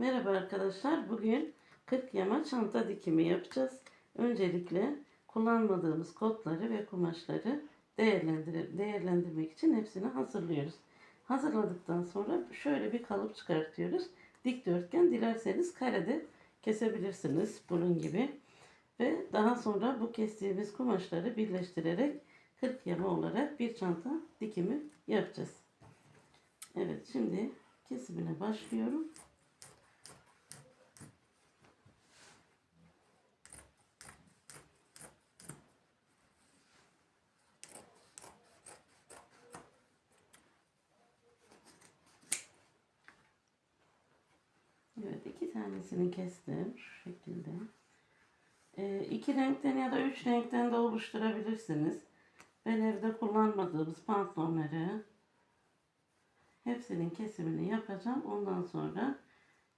Merhaba arkadaşlar. Bugün 40 yama çanta dikimi yapacağız. Öncelikle kullanmadığımız kotları ve kumaşları değerlendir değerlendirmek için hepsini hazırlıyoruz. Hazırladıktan sonra şöyle bir kalıp çıkartıyoruz. Dikdörtgen dilerseniz karede kesebilirsiniz bunun gibi. Ve daha sonra bu kestiğimiz kumaşları birleştirerek 40 yama olarak bir çanta dikimi yapacağız. Evet şimdi kesimine başlıyorum. Evet iki tanesini kestim şu şekilde. Ee, iki renkten ya da üç renkten de oluşturabilirsiniz. Ben evde kullanmadığımız pantolonları hepsinin kesimini yapacağım. Ondan sonra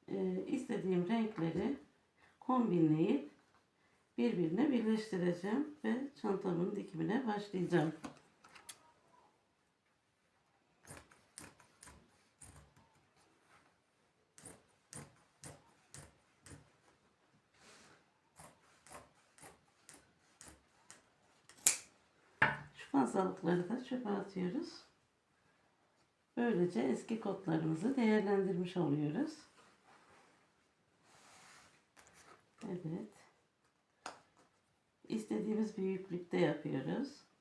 e, istediğim renkleri kombinleyip birbirine birleştireceğim ve çantamın dikimine başlayacağım. Fazlalıkları da çöpe atıyoruz. Böylece eski kodlarımızı değerlendirmiş oluyoruz. Evet. İstediğimiz büyüklükte yapıyoruz.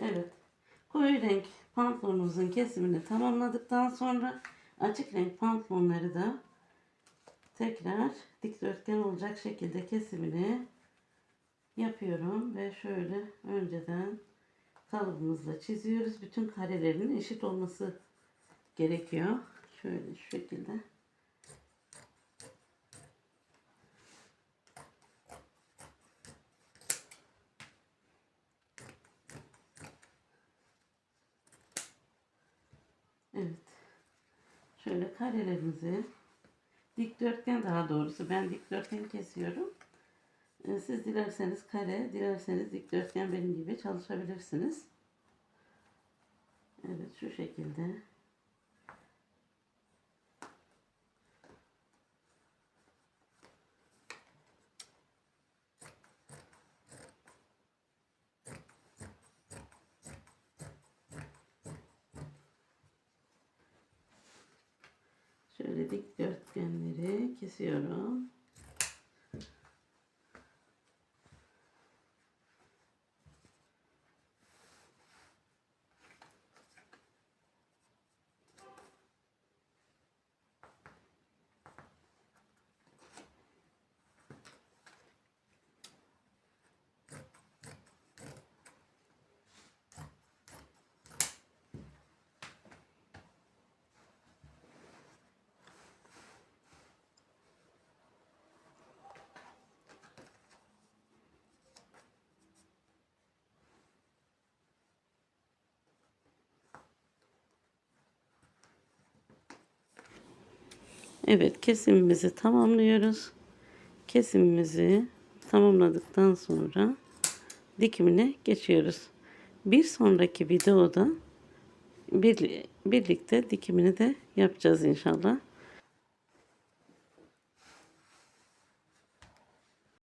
Evet. Koyu renk pantolonumuzun kesimini tamamladıktan sonra açık renk pantolonları da tekrar dikdörtgen olacak şekilde kesimini yapıyorum ve şöyle önceden kalıbımızla çiziyoruz. Bütün karelerin eşit olması gerekiyor. Şöyle şu şekilde. Evet. Şöyle karelerimizi dikdörtgen daha doğrusu ben dikdörtgen kesiyorum. Ee, Siz dilerseniz kare, dilerseniz dikdörtgen benim gibi çalışabilirsiniz. Evet şu şekilde. Şöyle dikdörtgenleri kesiyorum. Evet kesimimizi tamamlıyoruz. Kesimimizi tamamladıktan sonra dikimine geçiyoruz. Bir sonraki videoda bir, birlikte dikimini de yapacağız inşallah.